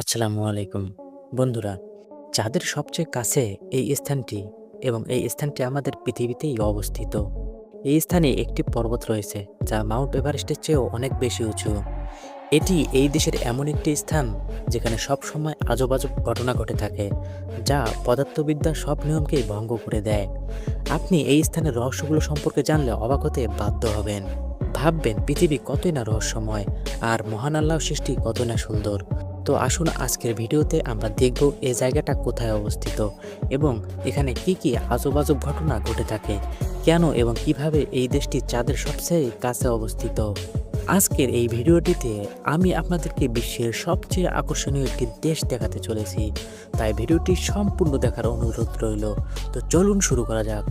আসসালামু আলাইকুম। বন্ধুরা চাঁদের সবচেয়ে কাছে এই স্থানটি এবং এই স্থানটি আমাদের পৃথিবীতেই অবস্থিত, এই স্থানে একটি পর্বত রয়েছে যা মাউন্ট এভারেস্টের চেয়েও অনেক বেশি উঁচু। এটি এই দেশের এমন একটি স্থান যেখানে সব সময় আজব ঘটনা ঘটে থাকে, যা পদার্থবিদ্যার সব নিয়মকেই ভঙ্গ করে দেয়। আপনি এই স্থানের রহস্যগুলো সম্পর্কে জানলে অবাক হতে বাধ্য হবেন। ভাববেন, পৃথিবী কতই না রহস্যময়, আর মহান আল্লাহ সৃষ্টি কত না সুন্দর। তো আসুন আজকের ভিডিওতে আমরা দেখব এই জায়গাটা কোথায় অবস্থিত এবং এখানে কি কি আজব ঘটনা ঘটে থাকে, কেন এবং কীভাবে এই দেশটি চাঁদের সবচেয়ে কাছে অবস্থিত। আজকের এই ভিডিওটিতে আমি আপনাদেরকে বিশ্বের সবচেয়ে আকর্ষণীয় একটি দেশ দেখাতে চলেছি, তাই ভিডিওটি সম্পূর্ণ দেখার অনুরোধ রইল। তো চলুন শুরু করা যাক।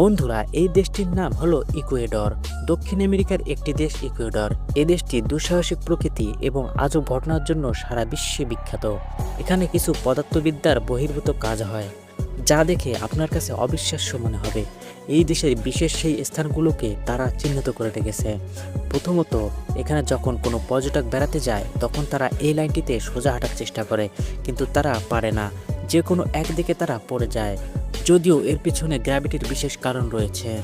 বন্ধুরা, এই দেশটির নাম হলো ইকুয়েডর। দক্ষিণ আমেরিকার একটি দেশ ইকুয়েডর। এই দেশটি দুঃসাহসিক প্রকৃতি এবং আজব ঘটনার জন্য সারা বিশ্বে বিখ্যাত। এখানে কিছু পদার্থবিদ্যার বহির্ভূত কাজ হয়, যা দেখে আপনার কাছে অবিশ্বাস্য মনে হবে। এই দেশের বিশেষ সেই স্থানগুলোকে তারা চিহ্নিত করে রেখেছে। প্রথমত, এখানে যখন কোনো পর্যটক বেড়াতে যায়, তখন তারা এই লাইনটিতে সোজা হাঁটার চেষ্টা করে, কিন্তু তারা পারে না। যে কোনো একদিকে তারা পড়ে যায়। যদিও এর পিছনে গ্র্যাভিটির বিশেষ কারণ রয়েছে।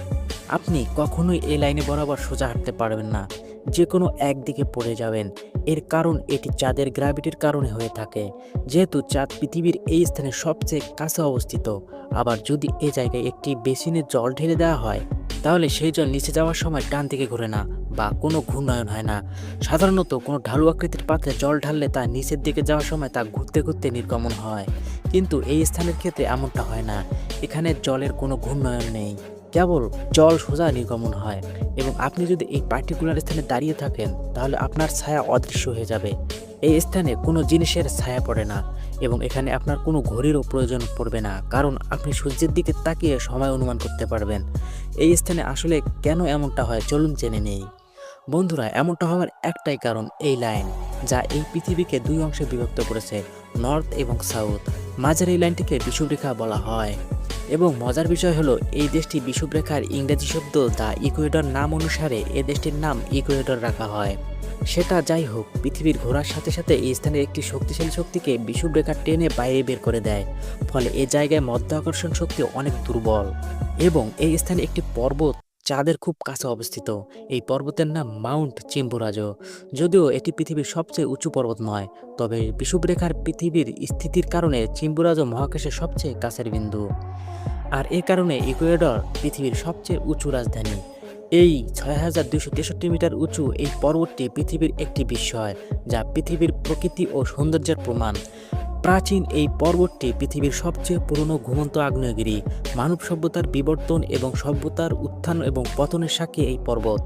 আপনি কখনোই এই লাইনে বরাবর সোজা হাঁটতে পারবেন না। যে কোনো একদিকে পড়ে যাবেন। এর কারণ এটি চাঁদের গ্র্যাভিটির কারণে হয়ে থাকে। যেহেতু চাঁদ পৃথিবীর এই স্থানে সবচেয়ে কাছে অবস্থিত। আবার যদি এ জায়গায় একটি বেসিনে জল ঢেলে দেওয়া হয়, তাহলে সেই জল নিচে যাওয়ার সময় ডান দিকে ঘুরে না বা কোনো ঘূর্ণায়ন হয় না। সাধারণত কোনো ঢালু আকৃতির পাত্রে জল ঢাললে তা নিচের দিকে যাওয়ার সময় তা ঘুরতে ঘুরতে নির্গমন হয়। কিন্তু এই স্থানের ক্ষেত্রে এমনটা হয় না। এখানে জলের কোনো ঘূর্ণায়ন নেই। কেবল জল সোজা নির্গমন হয় এবং আপনি যদি এই পার্টিকুলার স্থানে দাঁড়িয়ে থাকেন, তাহলে আপনার ছায়া অদৃশ্য হয়ে যাবে। এই স্থানে কোনো জিনিসের ছায়া পড়ে না এবং এখানে আপনার কোনো ঘড়িরও প্রয়োজন পড়বে না, কারণ আপনি সূর্যের দিকে তাকিয়ে সময় অনুমান করতে পারবেন। এই স্থানে আসলে কেন এমনটা হয় চলুন জেনে নেই। বন্ধুরা, এমনটা হওয়ার একটাই কারণ এই লাইন, যা এই পৃথিবীকে দুই অংশে বিভক্ত করেছে, নর্থ এবং সাউথ। মাঝের এই লাইনটিকে বিষুবরেখা বলা হয়। এবং মজার বিষয় হলো, এই দেশটি বিষুবরেখার ইংরেজি শব্দ দ্য ইকুয়েডর নাম অনুসারে এ দেশটির নাম ইকুয়েডর রাখা হয়। সেটা যাই হোক, পৃথিবীর ঘোরার সাথে সাথে এই স্থানের একটি শক্তিশালী শক্তিকে বিষুবরেখা টেনে বাইরে বের করে দেয়, ফলে এ জায়গায় মধ্য আকর্ষণ শক্তি অনেক দুর্বল। এবং এই স্থানে একটি পর্বত চাঁদের খুব কাছে অবস্থিত। এই পর্বতের নাম মাউন্ট চিম্বুরাজ। যদিও এটি পৃথিবীর সবচেয়ে উঁচু পর্বত নয়, তবে বিষুবরেখার পৃথিবীর স্থিতির কারণে চিম্বুরাজ মহাকাশের সবচেয়ে কাছের বিন্দু। আর এ কারণে ইকুয়েডর পৃথিবীর সবচেয়ে উঁচু রাজধানী। এই ছয় হাজার দুশো তেষট্টি মিটার উঁচু এই পর্বতটি পৃথিবীর একটি বিস্ময়, যা পৃথিবীর প্রকৃতি ও সৌন্দর্যের প্রমাণ। প্রাচীন এই পর্বতটি পৃথিবীর সবচেয়ে পুরনো ঘুমন্ত আগ্নেয়গিরি, মানব সভ্যতার বিবর্তন এবং সভ্যতার উত্থান এবং পতনের সাক্ষী এই পর্বত।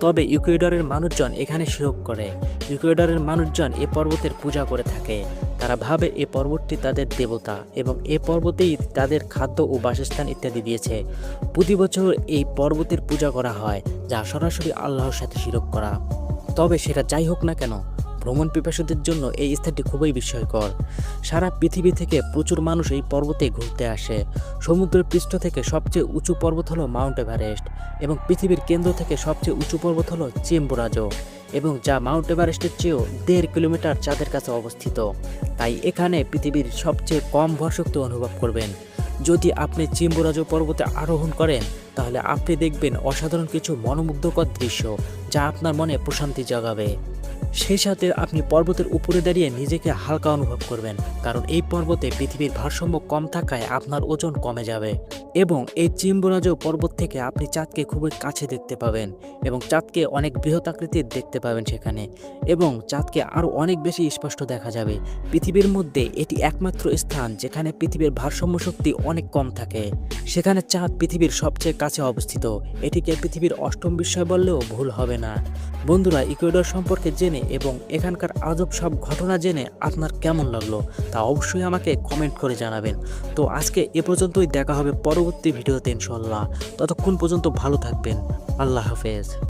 তবে ইকুয়েডরের মানুষজন এখানে শিরক করে। ইকুয়েডরের মানুষজন এ পর্বতের পূজা করে থাকে। তারা ভাবে এ পর্বতটি তাদের দেবতা এবং এ পর্বতেই তাদের খাদ্য ও বাসস্থান ইত্যাদি দিয়েছে। প্রতি বছর এই পর্বতের পূজা করা হয়, যা সরাসরি আল্লাহর সাথে শিরক করা। তবে সেটা যাই হোক না কেন ভ্রমণ পিপাসুদের জন্য এই স্থানটি খুবই বিস্ময়কর। সারা পৃথিবী থেকে প্রচুর মানুষ এই পর্বতে ঘুরতে আসে। সমুদ্রের পৃষ্ঠ থেকে সবচেয়ে উঁচু পর্বত হলো মাউন্ট এভারেস্ট এবং পৃথিবীর কেন্দ্র থেকে সবচেয়ে উঁচু পর্বত হলো চিম্বুরাজো এবং যা মাউন্ট এভারেস্টের চেয়েও দেড় কিলোমিটার চাঁদের কাছে অবস্থিত। তাই এখানে পৃথিবীর সবচেয়ে কম ভরশক্তি অনুভব করবেন। যদি আপনি চিম্বুরাজো পর্বতে আরোহণ করেন, তাহলে আপনি দেখবেন অসাধারণ কিছু মনোমুগ্ধকর দৃশ্য যা আপনার মনে প্রশান্তি জাগাবে। সেই সাথে আপনি পর্বতের উপরে দাঁড়িয়ে নিজেকে হালকা অনুভব করবেন, কারণ এই পর্বতে পৃথিবীর ভারসাম্য কম থাকায় আপনার ওজন কমে যাবে। এবং এই চিম্বরাজ পর্বত থেকে আপনি চাঁদকে খুবই কাছে দেখতে পাবেন এবং চাঁদকে অনেক বৃহৎ আকৃতির দেখতে পাবেন সেখানে। এবং চাঁদকে আরও অনেক বেশি স্পষ্ট দেখা যাবে। পৃথিবীর মধ্যে এটি একমাত্র স্থান যেখানে পৃথিবীর ভারসাম্য শক্তি অনেক কম থাকে। সেখানে চাঁদ পৃথিবীর সবচেয়ে কাছে অবস্থিত। এটিকে পৃথিবীর অষ্টম বিষয় বললেও ভুল হবে না। বন্ধুরা, ইকুয়েডর সম্পর্কে জেনে এবং এখানকার আজব সব ঘটনা জেনে আপনার কেমন লাগল তা অবশ্যই আমাকে কমেন্ট করে জানাবেন। তো আজকে এ পর্যন্তই, দেখা হবে পরবর্তী ভিডিওতে ইনশাল্লাহ ততক্ষণ পর্যন্ত ভালো থাকবেন। আল্লাহ হাফেজ।